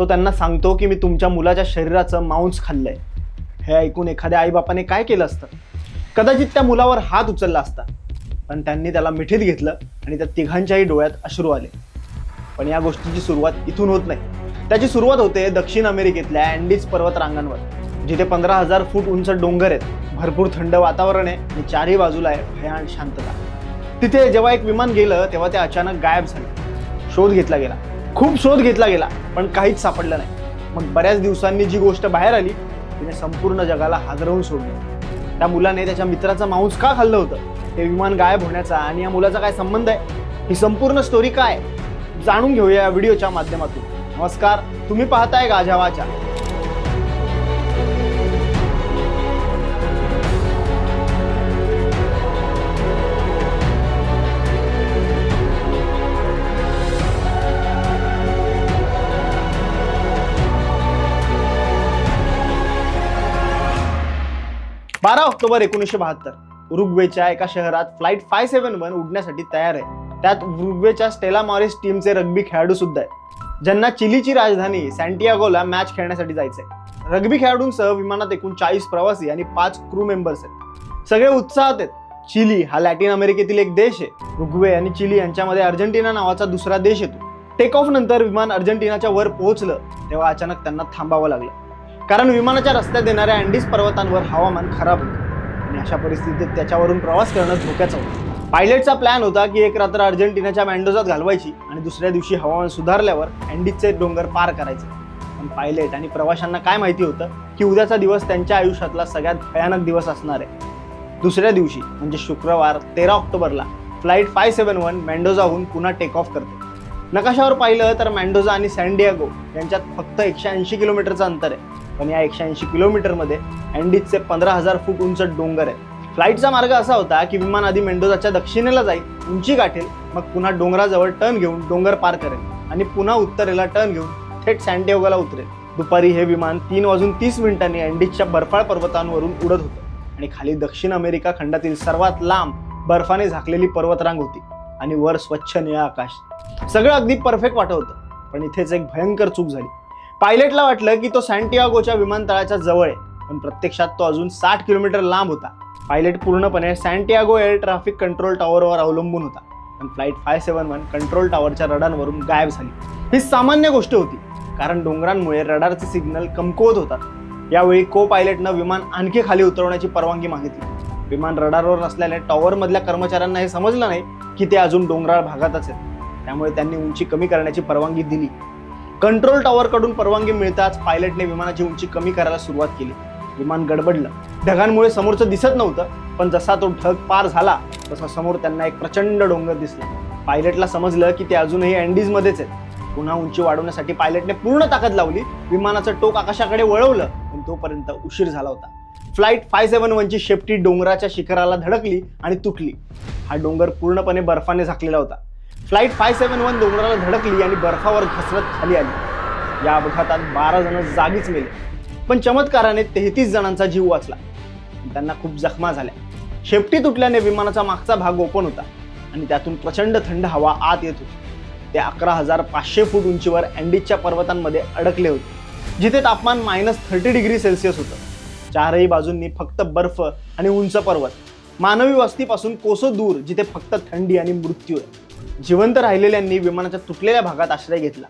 तो त्यांना सांगतो की मी तुमच्या मुलाच्या शरीराचं मांस खाल्लंय. हे ऐकून एखाद्या आईबापाने काय केलं असतं? कदाचित त्या मुलावर हात उचलला असता. पण त्यांनी त्याला मिठीत घेतलं आणि त्या तिघांच्याही डोळ्यात अश्रू आले. पण या गोष्टीची सुरुवात इथून होत नाही. त्याची सुरुवात होते दक्षिण अमेरिकेतल्या अँडीज पर्वत रांगांवर जिथे पंधरा हजार फूट उंच डोंगर आहेत भरपूर थंड वातावरण आहे आणि चारही बाजूला आहे भयान शांतता. तिथे जेव्हा एक विमान गेलं तेव्हा ते अचानक गायब झाले. शोध घेतला गेला. खूप शोध घेतला गेला पण काहीच सापडलं नाही. मग बऱ्याच दिवसांनी जी गोष्ट बाहेर आली तिने संपूर्ण जगाला हादरवून सोडलं. त्या मुलाने त्याच्या मित्राचं मांस का खाल्लं होतं? हे विमान गायब होण्याचा आणि या मुलाचा काय संबंध आहे? ही संपूर्ण स्टोरी काय जाणून घेऊया या व्हिडिओच्या माध्यमातून. नमस्कार तुम्ही पाहताय गाजावाच्या बारा ऑक्टोबर एकोणीसशे बहात्तर. उरुग्वेच्या एका शहरात फ्लाईट फाय सेव्हन वन उडण्यासाठी तयार आहे. त्यात उरुग्वेच्या स्टेला मॉरिस टीमचे रग्बी खेळाडू सुद्धा आहेत. ज्यांना चिलीची राजधानी सँटियागोला मॅच खेळण्यासाठी जायचंय. रग्बी खेळाडूंसह विमानात एकूण चाळीस प्रवासी आणि पाच क्रू मेंबर्स आहेत. सगळे उत्साहात आहेत. चिली हा लॅटिन अमेरिकेतील एक देश आहे. रुग्वे आणि चिली यांच्यामध्ये अर्जेंटिना नावाचा दुसरा देश येतो. टेक ऑफ नंतर विमान अर्जेंटिनाच्या वर पोहोचलं तेव्हा अचानक त्यांना थांबावं लागलं. कारण विमानाच्या रस्त्यात येणाऱ्या अँडीज पर्वतांवर हवामान खराब होतं. आणि अशा परिस्थितीत त्याच्यावरून प्रवास करणं धोक्याचं होतं. पायलटचा प्लॅन होता की एक रात्र अर्जेंटिनाच्या मँडोजात घालवायची आणि दुसऱ्या दिवशी हवामान सुधारल्यावर अँडीजचे डोंगर पार करायचे. पण पायलट आणि प्रवाशांना काय माहिती होतं? की उद्याचा दिवस त्यांच्या आयुष्यातला सगळ्यात भयानक दिवस असणार आहे. दुसऱ्या दिवशी म्हणजे शुक्रवार तेरा ऑक्टोबरला फ्लाईट फाय सेवन वन मँडोजाहून पुन्हा टेक ऑफ करते. नकाशावर पाहिलं तर मँडोजा आणि सॅन डियागो यांच्यात फक्त एकशे ऐंशी किलोमीटरचं अंतर आहे. पण या एकशे ऐंशी किलोमीटरमध्ये अँडीजचे पंधरा हजार फूट उंच डोंगर आहे. फ्लाईटचा मार्ग असा होता की विमान आधी मेंडोजाच्या दक्षिणेला जाईल उंची गाठेल मग पुन्हा डोंगराजवळ टर्न घेऊन डोंगर पार करेल आणि पुन्हा उत्तरेला टर्न घेऊन थेट सँटियागोला उतरेल. दुपारी हे विमान तीन वाजून तीस मिनिटांनी अँडीजच्या बर्फाळ पर्वतांवरून उडत होतं. आणि खाली दक्षिण अमेरिका खंडातील सर्वात लांब बर्फाने झाकलेली पर्वतरांग होती आणि वर स्वच्छ निळा आकाश. सगळं अगदी परफेक्ट वाटत होतं. पण इथेच एक भयंकर चूक झाली. पायलटला वाटलं की तो सँटियागोच्या विमानतळाच्या जवळ आहे पण प्रत्यक्षात तो अजून साठ किलोमीटर लांब होता. पायलट पूर्णपणे सँटियागो एअर ट्रॅफिक कंट्रोल टॉवरवर अवलंबून होता पण flight five seven one control टॉवरच्या रडारवरून गायब झाली. ही सामान्य गोष्ट होती कारण डोंगरांमुळे रडारचे सिग्नल कमकुवत होतात. यावेळी को पायलटनं विमान आणखी खाली उतरवण्याची परवानगी मागितली. विमान रडारवर नसल्याने टॉवरमधल्या कर्मचाऱ्यांना हे समजलं नाही की ते अजून डोंगराळ भागातच आहेत. त्यामुळे त्यांनी उंची कमी करण्याची परवानगी दिली. कंट्रोल टॉवरकडून परवानगी मिळताच पायलटने विमानाची उंची कमी करायला सुरुवात केली. विमान गडबडलं. ढगांमुळे समोरचं दिसत नव्हतं पण जसा तो ढग पार झाला तसा समोर त्यांना एक प्रचंड डोंगर दिसला. पायलटला समजलं की ते अजूनही अँडीजमध्येच आहेत. पुन्हा उंची वाढवण्यासाठी पायलटने पूर्ण ताकद लावली विमानाचं टोक आकाशाकडे वळवलं पण तोपर्यंत उशीर झाला होता. फ्लाईट फाय सेवन वनची शेपटी डोंगराच्या शिखराला धडकली आणि तुटली. हा डोंगर पूर्णपणे बर्फाने झाकलेला होता. फ्लाईट फाय सेवन वन डोंगराला धडकली आणि बर्फावर घसरत खाली आली. या अपघातात बारा जण जागीच मेले. पण चमत्काराने तेहतीस जणांचा जीव वाचला. त्यांना खूप जखमा झाल्या. शेपटी तुटल्याने विमानाचा मागचा भाग ओपन होता आणि त्यातून प्रचंड थंड हवा आत येत होती. ते अकरा हजार पाचशे फूट उंचीवर अँडीजच्या पर्वतांमध्ये अडकले होते जिथे तापमान मायनस थर्टी डिग्री सेल्सिअस होतं. चारही बाजूंनी फक्त बर्फ आणि उंच पर्वत. मानवी वस्तीपासून कोसो दूर जिथे फक्त थंडी आणि मृत्यू आहे. जिवंत राहिलेल्यांनी विमानाच्या तुटलेल्या भागात आश्रय घेतला.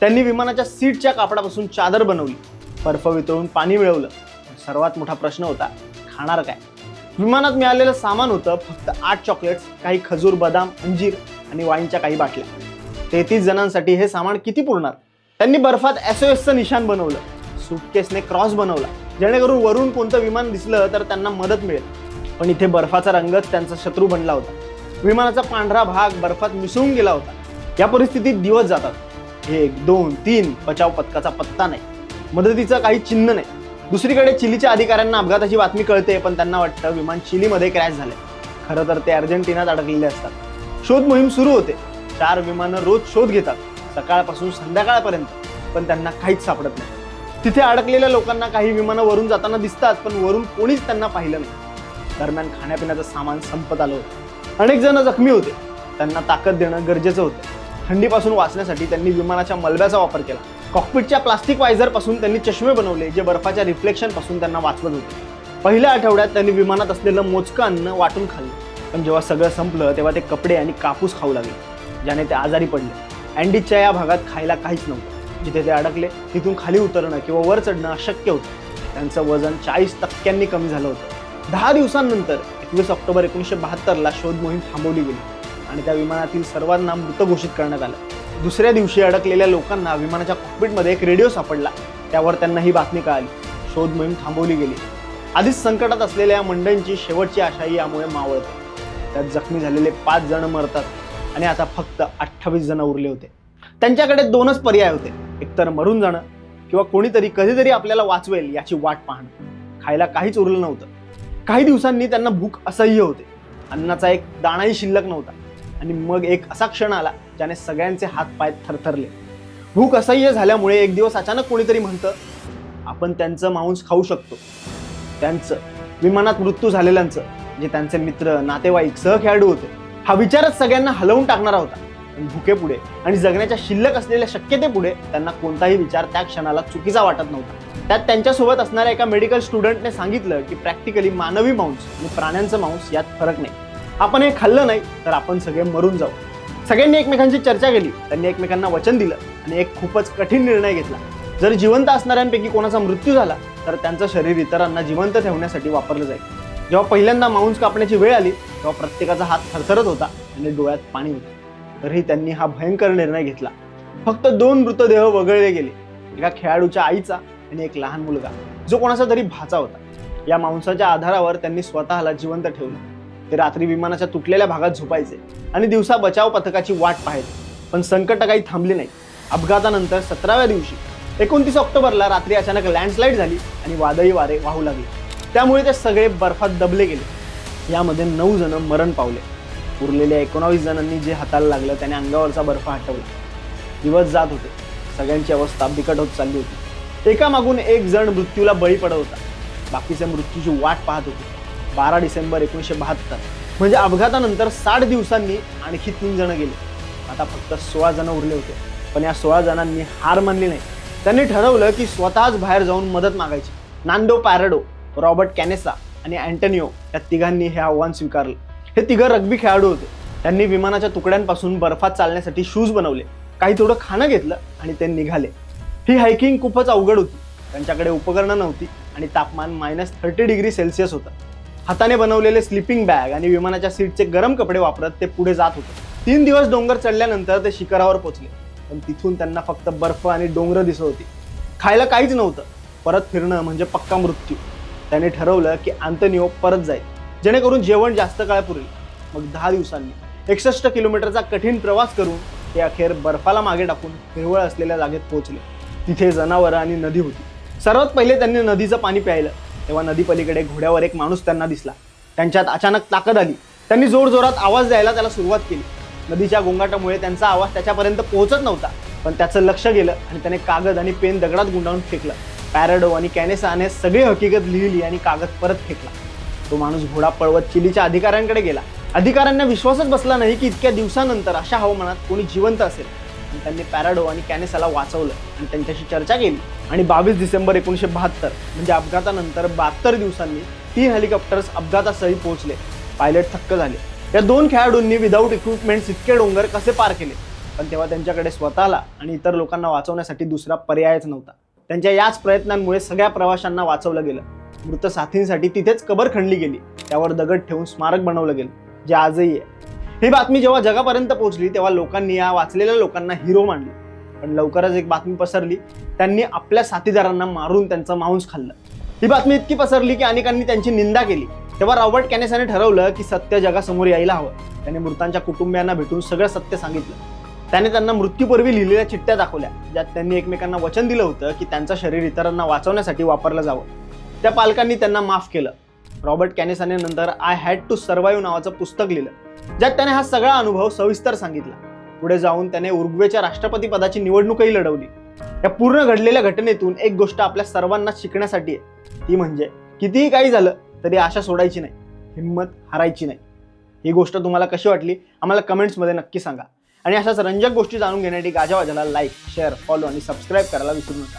त्यांनी विमानाच्या सीटच्या कापडापासून चादर बनवली. बर्फ वितळून पाणी मिळवलं. सर्वात मोठा प्रश्न होता खाणार काय? विमानात मिळालेलं सामान होतं फक्त आठ चॉकलेट्स काही खजूर बदाम अंजीर आणि वाईनच्या काही बाटल्या. तेहतीस जणांसाठी हे सामान किती पुरणार? त्यांनी बर्फात एसओएसचं निशाण बनवलं. सुटकेसने क्रॉस बनवला. जेणेकरून वरून कोणतं विमान दिसलं तर त्यांना मदत मिळेल. पण इथे बर्फाचा रंगच त्यांचा शत्रू बनला होता. विमानाचा पांढरा भाग बर्फात मिसळून गेला होता. या परिस्थितीत दिवस जातात. एक दोन तीन बचाव पथकाचा पत्ता नाही. मदतीचं काही चिन्ह नाही. दुसरीकडे चिलीच्या अधिकाऱ्यांना अपघाताची बातमी कळते पण त्यांना वाटतं विमान चिलीमध्ये क्रॅश झाले खरं तर ते अर्जेंटिनात अडकलेले असतात. शोध मोहीम सुरू होते. चार विमानं रोज शोध घेतात सकाळपासून संध्याकाळपर्यंत पण त्यांना काहीच सापडत नाही. तिथे अडकलेल्या लोकांना काही विमानं वरून जाताना दिसतात पण वरून कोणीच त्यांना पाहिलं नाही. दरम्यान खाण्यापिण्याचं सामान संपत आलं होतं. अनेक जण जखमी होते. त्यांना ताकद देणं गरजेचं होतं. थंडीपासून वाचण्यासाठी त्यांनी विमानाच्या मलब्याचा वापर केला. कॉकपिटच्या प्लास्टिक वायझरपासून त्यांनी चष्मे बनवले जे बर्फाच्या रिफ्लेक्शनपासून त्यांना वाचवत होते. पहिल्या आठवड्यात त्यांनी विमानात असलेलं मोजकं अन्न वाटून खाल्लं. पण जेव्हा सगळं संपलं तेव्हा ते कपडे आणि कापूस खाऊ लागले ज्याने ते आजारी पडले. अँडीजच्या या भागात खायला काहीच नव्हतं. जिथे ते अडकले तिथून खाली उतरणं किंवा वर चढणं अशक्य होतं. त्यांचं वजन चाळीस टक्क्यांनी कमी झालं होतं. दहा दिवसांनंतर एकवीस ऑक्टोबर एकोणीसशे बहात्तरला शोध मोहीम थांबवली गेली आणि त्या विमानातील सर्वांना मृत घोषित करण्यात आलं. दुसऱ्या दिवशी अडकलेल्या लोकांना विमानाच्या कॉकपिटमध्ये एक रेडिओ सापडला. त्यावर त्यांना ही बातमी कळाली. शोध मोहीम थांबवली गेली. आधीच संकटात असलेल्या या मंडळींची शेवटची आशाही यामुळे मावळते. त्यात जखमी झालेले पाच जण मरतात आणि आता फक्त अठ्ठावीस जण उरले होते. त्यांच्याकडे दोनच पर्याय होते. एकतर मरून जाणं किंवा कोणीतरी कधीतरी आपल्याला वाचवेल याची वाट पाहणं. खायला काहीच उरलं नव्हतं. काही दिवसांनी त्यांना भूक असह्य होते. अन्नाचा एक दाणाही शिल्लक नव्हता. आणि मग एक असा क्षण आला ज्याने सगळ्यांचे हातपाय थरथरले. भूक असह्य झाल्यामुळे एक दिवस अचानक कोणीतरी म्हणतं आपण त्यांचं मांस खाऊ शकतो. त्यांचं विमानात मृत्यू झालेल्यांचं जे त्यांचे मित्र नातेवाईक सहखेळाडू होते. हा विचारच सगळ्यांना हलवून टाकणारा होता. भुकेपुढे आणि जगण्याच्या शिल्लक असलेल्या शक्यतेपुढे त्यांना कोणताही विचार त्या क्षणाला चुकीचा वाटत नव्हता. त्यात त्यांच्यासोबत असणाऱ्या एका मेडिकल स्टुडंटने सांगितलं की प्रॅक्टिकली मानवी मांस आणि प्राण्यांचं मांस यात फरक नाही. आपण हे खाल्लं नाही तर आपण सगळे मरून जाऊ. सगळ्यांनी एकमेकांची चर्चा केली त्यांनी एकमेकांना वचन दिलं आणि एक खूपच कठीण निर्णय घेतला. जर जिवंत असणाऱ्यांपैकी कोणाचा मृत्यू झाला तर त्यांचं शरीर इतरांना जिवंत ठेवण्यासाठी वापरलं जाईल. जेव्हा पहिल्यांदा मांस कापण्याची वेळ आली तेव्हा प्रत्येकाचा हात थरथरत होता आणि डोळ्यात पाणी होतं. तरीही त्यांनी हा भयंकर निर्णय घेतला. फक्त दोन मृतदेह वगळले गेले. एका खेळाडूच्या आईचा आणि एक लहान मुलगा. जो कोणाचा तरी भाचा होता. या मांसाच्या आधारावर त्यांनी स्वतःला जिवंत ठेवलं. ते रात्री विमानाच्या तुटलेल्या भागात झोपायचे आणि दिवसा बचाव पथकाची वाट पाहायचे. पण संकट काही थांबली नाही अपघातानंतर सतराव्या दिवशी एकोणतीस ऑक्टोबरला रात्री अचानक लँडस्लाईड झाली आणि वादळी वारे वाहू लागले. त्यामुळे ते सगळे बर्फात दबले गेले. यामध्ये नऊ जण मरण पावले. उरलेल्या एकोणावीस जणांनी जे हाताला लागलं त्याने अंगावरचा बर्फ हटवला. दिवस जात होते. सगळ्यांची अवस्था बिकट होत चालली होती. एका मागून एक जण मृत्यूला बळी पडत होता. बाकीचे मृत्यूची वाट पाहत होते. बारा डिसेंबर एकोणीसशे बहात्तर. म्हणजे अपघातानंतर साठ दिवसांनी आणखी तीन जण गेले. आता फक्त सोळा जण उरले होते. पण या सोळा जणांनी हार मानली नाही. त्यांनी ठरवलं की स्वतःच बाहेर जाऊन मदत मागायची. नांडो पॅरडो रॉबर्ट कॅनेसा आणि अँटनिओ या तिघांनी हे आव्हान स्वीकारलं. हे तिघं रग्बी खेळाडू होते. त्यांनी विमानाच्या तुकड्यांपासून बर्फात चालण्यासाठी शूज बनवले. काही थोडं खाणं घेतलं आणि ते निघाले. ही हायकिंग खूपच अवघड होती. त्यांच्याकडे उपकरणं नव्हती आणि तापमान मायनस थर्टी डिग्री सेल्सिअस होतं. हाताने बनवलेले स्लिपिंग बॅग आणि विमानाच्या सीटचे गरम कपडे वापरत ते पुढे जात होते. तीन दिवस डोंगर चढल्यानंतर ते शिखरावर पोचले. पण तिथून त्यांना फक्त बर्फ आणि डोंगर दिसत होती. खायला काहीच नव्हतं. परत फिरणं म्हणजे पक्का मृत्यू. त्याने ठरवलं की आंतनिओ परत जाईल. जेणेकरून जेवण जास्त काळ पुरेल. मग दहा दिवसांनी. एकसष्ट किलोमीटरचा कठीण प्रवास करून ते अखेर बर्फाला मागे टाकून हिरवळ असलेल्या जागेत पोहोचले. तिथे जनावरं आणि नदी होती. सर्वात पहिले त्यांनी नदीचं पाणी प्यायलं. तेव्हा नदी पलीकडे घोड्यावर एक माणूस त्यांना दिसला. त्यांच्यात अचानक ताकद आली. त्यांनी जोरजोरात आवाज द्यायला त्याला सुरुवात केली. नदीच्या गोंगाटामुळे त्यांचा आवाज त्याच्यापर्यंत पोहोचत नव्हता. पण त्याचं लक्ष गेलं आणि त्याने कागद आणि पेन दगडात गुंडाळून फेकलं. पॅराडो आणि कॅनेसाने सगळी हकीकत लिहिली आणि कागद परत फेकला. तो माणूस घोडा पळवत चिलीच्या अधिकाऱ्यांकडे गेला. अधिकाऱ्यांना विश्वासच बसला नाही की इतक्या दिवसानंतर अशा हवामानात कोणी जिवंत असेल. त्यांनी पॅराडो आणि कॅनेसाला वाचवलं आणि त्यांच्याशी चर्चा केली. आणि बावीस डिसेंबर एकोणीसशे बहात्तर म्हणजे अपघातानंतर बहात्तर दिवसांनी तीन हेलिकॉप्टर्स अपघातासही पोहोचले. पायलट थक्क झाले. या दोन खेळाडूंनी विदाऊट इक्विपमेंट्स इतके डोंगर कसे पार केले? पण तेव्हा त्यांच्याकडे स्वतःला आणि इतर लोकांना वाचवण्यासाठी दुसरा पर्यायच नव्हता. त्यांच्या याच प्रयत्नांमुळे सगळ्या प्रवाशांना वाचवलं गेलं. मृत साथींसाठी तिथेच कबर खणली गेली. त्यावर दगड ठेवून स्मारक बनवलं गेलं जे आजही आहे. ही बातमी जेव्हा जगापर्यंत पोहोचली तेव्हा लोकांनी या वाचलेल्या लोकांना हिरो मानले. पण लवकरच एक बातमी पसरली त्यांनी आपल्या साथीदारांना मारून त्यांचं मांस खाल्लं. ही बातमी इतकी पसरली की अनेकांनी त्यांची निंदा केली. तेव्हा रॉबर्ट कॅनेसाने ठरवलं की सत्य जगासमोर यायला हवं. त्याने मृतांच्या कुटुंबियांना भेटून सगळं सत्य सांगितलं. त्याने त्यांना मृत्यूपूर्वी लिहिलेल्या चिठ्ठ्या दाखवल्या ज्यात त्यांनी एकमेकांना वचन दिलं होतं की त्यांचं शरीर इतरांना वाचवण्यासाठी वापरलं जावं. त्या पालकांनी त्यांना माफ केलं. रॉबर्ट कॅनेसाने नंतर आय हॅड टू सर्वाईव्ह नावाचं पुस्तक लिहिलं ज्यात त्याने हा सगळा अनुभव सविस्तर सांगितला. पुढे जाऊन त्याने उरुग्वेच्या राष्ट्रपती पदाची निवडणूकही लढवली. या पूर्ण घडलेल्या घटनेतून एक गोष्ट आपल्या सर्वांना शिकण्यासाठी आहे. ती म्हणजे कितीही काही झालं तरी आशा सोडायची नाही हिंमत हरायची नाही. ही गोष्ट तुम्हाला कशी वाटली आम्हाला कमेंट्समध्ये नक्की सांगा. आणि अशाच रंजक गोष्टी जाणून घेण्यासाठी गाजावाजाला लाईक शेअर फॉलो आणि सबस्क्राईब करायला विसरू नका.